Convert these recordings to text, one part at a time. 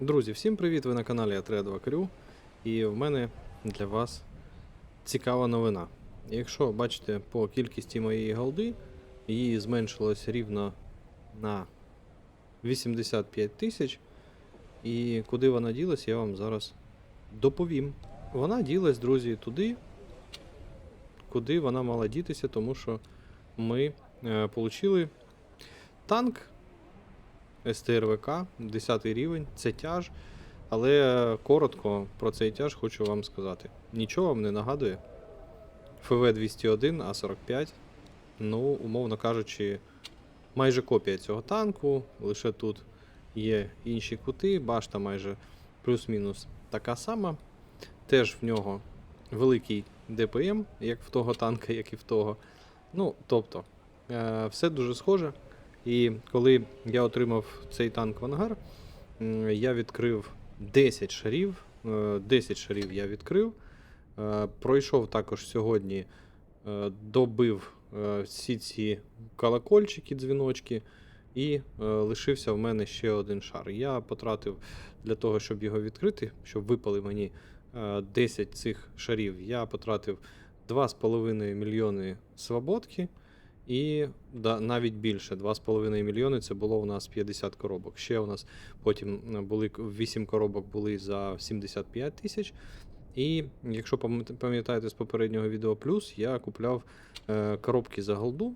Друзі, всім привіт! Ви на каналі Атре2 Крю. І в мене для вас цікава новина. Якщо бачите по кількості моєї голди, її зменшилось рівно на 85 тисяч. І куди вона ділась, я вам зараз доповім. Вона ділась, друзі, туди, куди вона мала дітися, тому що ми е, отримали танк СТРВК, 10 рівень, це тяж. Але коротко про цей тяж хочу вам сказати. Нічого вам не нагадує. ФВ 201 А45. Ну, умовно кажучи, майже копія цього танку. Лише тут є інші кути, башта майже плюс-мінус така сама. Теж в нього великий ДПМ, як в того танка, як і в того. Ну, тобто, е, все дуже схоже. І коли я отримав цей танк в ангар, я відкрив 10 шарів. е, 10 шарів я відкрив. Е, Пройшов також сьогодні, е, добив е, всі ці колокольчики, дзвіночки, і е, лишився в мене ще один шар. Я потратив для того, щоб його відкрити, щоб випали мені е, 10 цих шарів. Я потратив 2,5 мільйони свободки. І да, навіть більше 2,5 мільйони це було у нас 50 коробок. Ще у нас потім е, були 8 коробок були за 75 тисяч. І якщо пам'ятаєте з попереднього відео плюс, я купляв е, коробки за голду,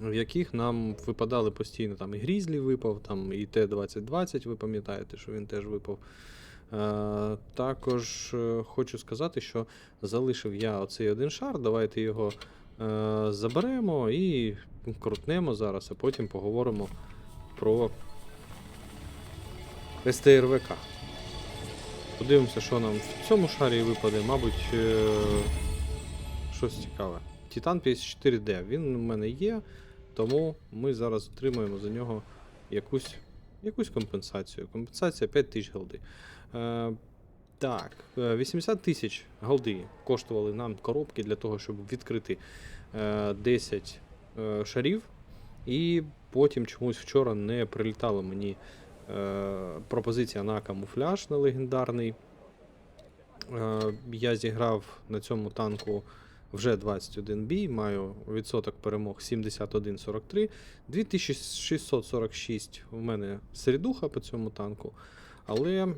в яких нам випадали постійно там і Грізлі випав, там і Т-2020, ви пам'ятаєте, що він теж випав. Е, також е, хочу сказати, що залишив я оцей один шар. Давайте його заберемо і крутнемо зараз, а потім поговоримо про СТРВК. Подивимося, що нам в цьому шарі випаде, мабуть, е, щось цікаве. Titan 54D, він у мене є, тому ми зараз отримаємо за нього якусь, якусь компенсацію. Компенсація 5 тисяч голди. Е, так, е, 80 тисяч голди коштували нам коробки для того, щоб відкрити е, 10 е, шарів. І потім чомусь вчора не прилітала мені е, пропозиція на камуфляж на легендарний. Е, я зіграв на цьому танку вже 21 бій, маю відсоток перемог 71-43. 2646 у мене середуха по цьому танку. Але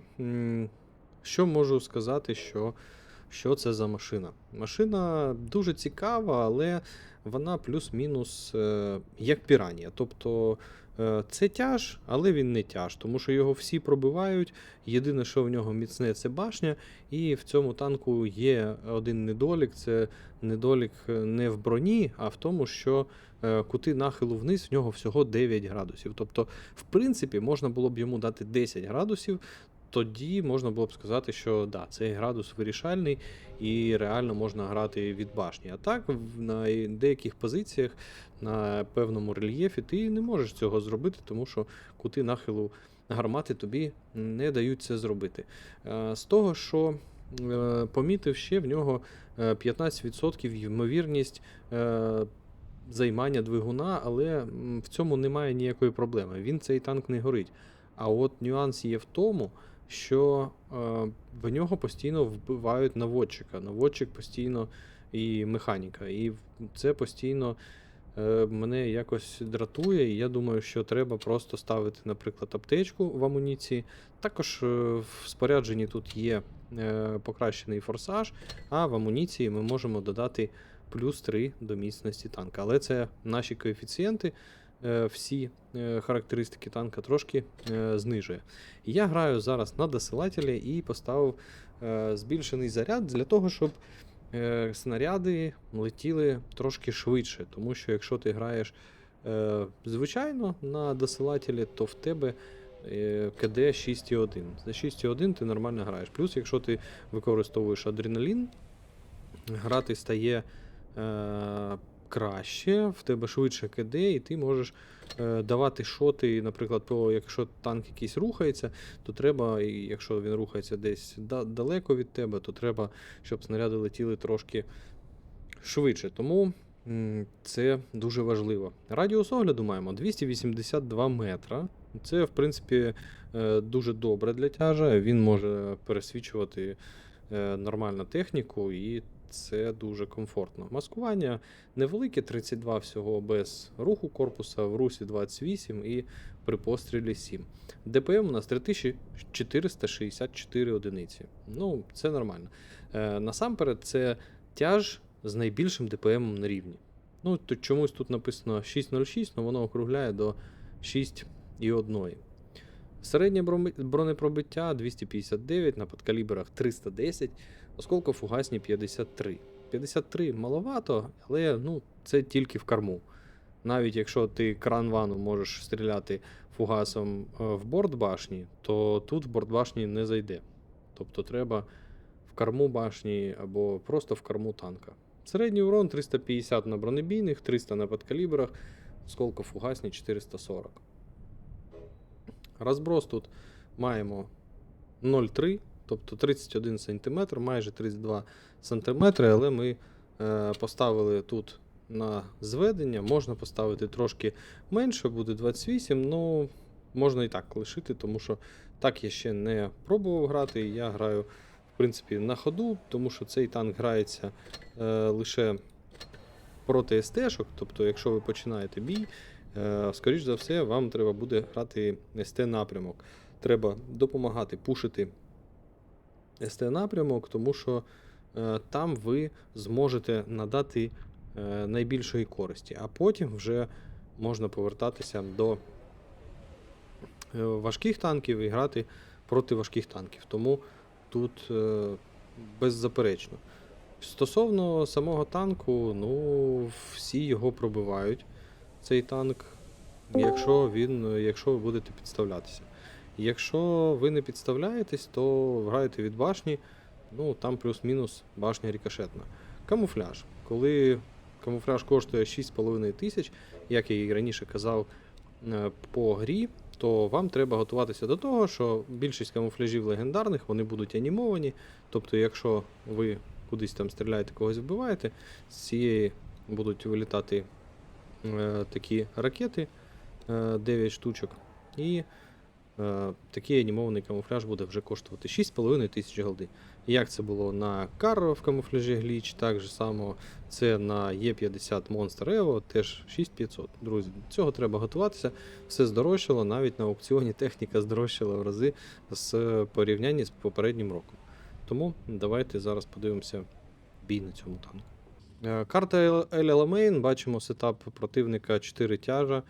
що можу сказати, що, що це за машина? Машина дуже цікава, але вона плюс-мінус е, як піранія. Тобто е, це тяж, але він не тяж, тому що його всі пробивають. Єдине, що в нього міцне, це башня. І в цьому танку є один недолік: це недолік е, не в броні, а в тому, що кути нахилу вниз в нього всього 9 градусів. Тобто, в принципі, можна було б йому дати 10 градусів. Тоді можна було б сказати, що да, цей градус вирішальний і реально можна грати від башні. А так, на деяких позиціях, на певному рельєфі, ти не можеш цього зробити, тому що кути нахилу гармати тобі не дають це зробити. Е, З того, що е, помітив ще в нього е, 15% ймовірність е, займання двигуна, але в цьому немає ніякої проблеми. Він цей танк не горить. А от нюанс є в тому, що е, в нього постійно вбивають наводчика. Наводчик постійно і механіка. І це постійно е, мене якось дратує. І я думаю, що треба просто ставити, наприклад, аптечку в амуніції. Також е, в спорядженні тут є покращений форсаж, а в амуніції ми можемо додати плюс 3 до міцності танка. Але це наші коефіцієнти. Е, Всі е, характеристики танка трошки е, знижує. Я граю зараз на досилателі і поставив збільшений заряд для того, щоб снаряди летіли трошки швидше. Тому що якщо ти граєш звичайно на досилателі, то в тебе КД 6,1. За 6,1 ти нормально граєш. Плюс, якщо ти використовуєш адреналін, грати стає е, краще, в тебе швидше КД, і ти можеш е, давати шоти, наприклад, по, якщо танк якийсь рухається, то треба, і якщо він рухається десь да- далеко від тебе, то треба, щоб снаряди летіли трошки швидше. Тому м, це дуже важливо. Радіус огляду маємо 282 метра. Це, в принципі, е, дуже добре для тяжа. Він може пересвічувати е, нормальну техніку, і це дуже комфортно. Маскування невелике, 32 всього без руху корпуса, в русі 28 і при пострілі 7. ДПМ у нас 3464 одиниці. Ну, це нормально. Е, насамперед, це тяж з найбільшим ДПМом на рівні. Ну, то чомусь тут написано 6,06, але воно округляє до 6,1. Середнє бронепробиття 259, на подкаліберах 310, осколкофугасні 53. 53 маловато, але ну, це тільки в корму. Навіть якщо ти кран вану можеш стріляти фугасом е, в борт башні, то тут в борт башні не зайде. Тобто треба в корму башні або просто в корму танка. Середній урон 350 на бронебійних, 300 на подкаліберах, осколкофугасні 440. Розброс тут маємо 0,3, тобто 31 см, майже 32 см, але ми е, поставили тут на зведення. Можна поставити трошки менше, буде 28, ну можна і так лишити, тому що так я ще не пробував грати. Я граю, в принципі, на ходу, тому що цей танк грається е, лише проти СТ-шок, тобто, якщо ви починаєте бій, скоріш за все, вам треба буде грати СТ-напрямок. Треба допомагати пушити СТ-напрямок, тому що е, там ви зможете надати е, найбільшої користі, а потім вже можна повертатися до е, важких танків і грати проти важких танків. Тому тут е, беззаперечно. Стосовно самого танку, ну, всі його пробивають, цей танк, якщо він, якщо ви будете підставлятися. Якщо ви не підставляєтесь, то граєте від башні, ну там плюс-мінус башня рікошетна. Камуфляж. Коли камуфляж коштує 6,5 тисяч, як я і раніше казав е, по грі, то вам треба готуватися до того, що більшість камуфляжів легендарних вони будуть анімовані. Тобто, якщо ви кудись там стріляєте, когось вбиваєте, з цієї будуть вилітати е, такі ракети е, 9 штучок. І е, такий анімований камуфляж буде вже коштувати 6,5 тисяч голди. Як це було на Карро в камуфляжі Гліч, так же само це на Е50 Monster Evo, теж 6500. Друзі, до цього треба готуватися. Все здорожчало, навіть на аукціоні техніка здорожчала в рази з порівняння з попереднім роком. Тому давайте зараз подивимося бій на цьому танку. Е, Карта El Alamein, бачимо сетап противника 4 тяжа,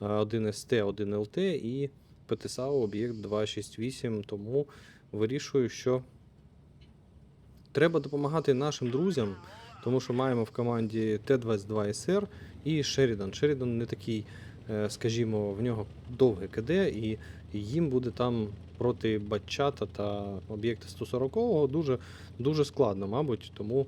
1 СТ, 1 ЛТ і ПТСАУ об'єкт 268. Тому вирішую, що треба допомагати нашим друзям, тому що маємо в команді Т-22СР і Шерідан. Шерідан не такий, е, скажімо, в нього довге КД, і їм буде там проти Батчата та об'єкта 140 дуже, дуже складно, мабуть. Тому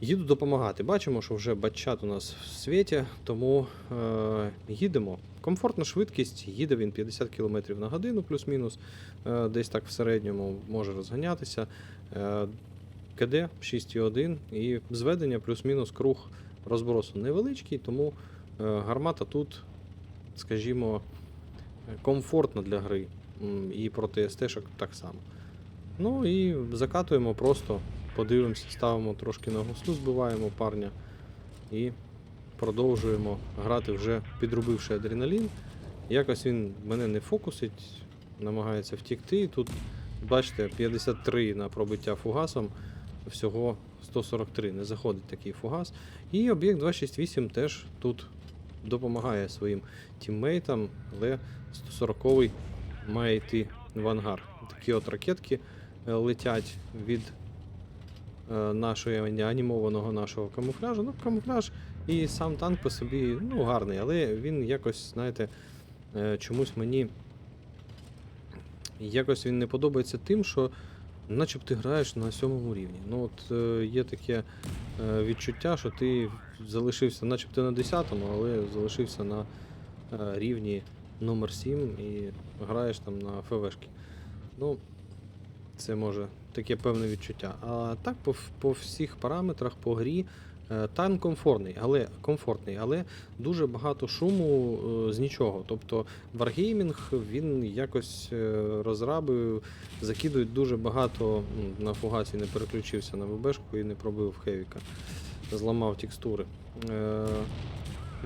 їду допомагати. Бачимо, що вже Батчат у нас в світі, тому е, їдемо. Комфортна швидкість, їде він 50 км на годину, плюс-мінус, е, десь так в середньому може розганятися. Е, КД 6,1 і зведення плюс-мінус круг розбросу невеличкий, тому е, гармата тут, скажімо, комфортна для гри. І проти СТ-шок так само. Ну і закатуємо просто, подивимося, ставимо трошки на гуслю, збиваємо парня і продовжуємо грати вже підрубивши адреналін. Якось він мене не фокусить, намагається втікти. Тут, бачите, 53 на пробиття фугасом, всього 143 не заходить такий фугас. І об'єкт 268 теж тут допомагає своїм тіммейтам, але 140-й має йти в ангар. Такі от ракетки е, летять від нашого ані- анімованого нашого камуфляжу. Ну, камуфляж і сам танк по собі ну, гарний, але він якось, знаєте, е, чомусь мені якось він не подобається тим, що начеб ти граєш на сьомому рівні. Ну от е, є таке е, відчуття, що ти залишився начебто на 10-му, але залишився на е, рівні номер 7 і граєш там на ФВшки. Ну, це може таке певне відчуття. А так, по, по всіх параметрах, по грі, Е, Танк комфортний, але комфортний, але дуже багато шуму е, з нічого. Тобто Wargaming він якось е, розраби закидують дуже багато на фугасі не переключився на ВБшку і не пробив Хевіка. Зламав текстури.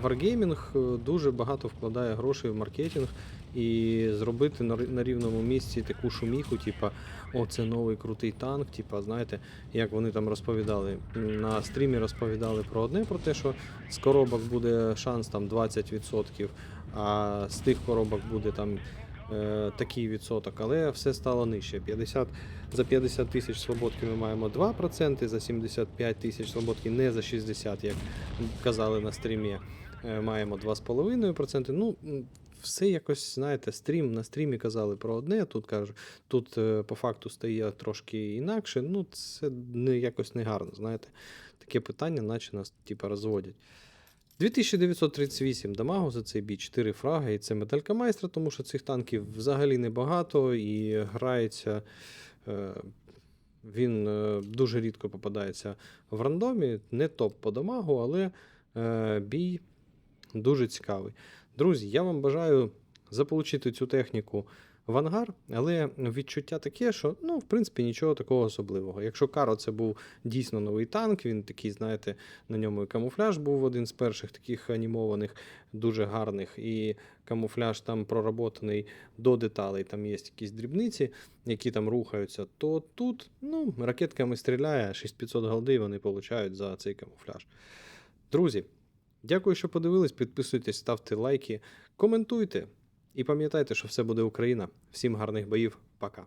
Wargaming дуже багато вкладає грошей в маркетинг і зробити на, рівному місці таку шуміху, типа, о, це новий крутий танк. Типа, знаєте, як вони там розповідали. На стрімі розповідали про одне, про те, що з коробок буде шанс там 20%, а з тих коробок буде там е, такий відсоток, але все стало нижче. 50, за 50 тисяч свободки ми маємо 2%, за 75 тисяч свободки не за 60, як казали на стрімі, е, маємо 2,5%. Ну, все якось, знаєте, стрім на стрімі казали про одне, тут кажу, тут е, по факту стає трошки інакше. Ну, це не якось не гарно, знаєте. Таке питання, наче нас типа розводять. 2938 дамагу за цей бій, 4 фраги, і це медалька майстра, тому що цих танків взагалі небагато і грається. Е, він е, дуже рідко попадається в рандомі, не топ по дамагу, але бій дуже цікавий. Друзі, я вам бажаю заполучити цю техніку в ангар, але відчуття таке, що ну, в принципі нічого такого особливого. Якщо Каро це був дійсно новий танк, він такий, знаєте, на ньому і камуфляж був один з перших таких анімованих, дуже гарних, і камуфляж там проработаний до деталей, там є якісь дрібниці, які там рухаються, то тут ну, ракетками стріляє, 6500 голди вони получають за цей камуфляж. Друзі, дякую, що подивились. Підписуйтесь, ставте лайки, коментуйте. І пам'ятайте, що все буде Україна. Всім гарних боїв. Пока.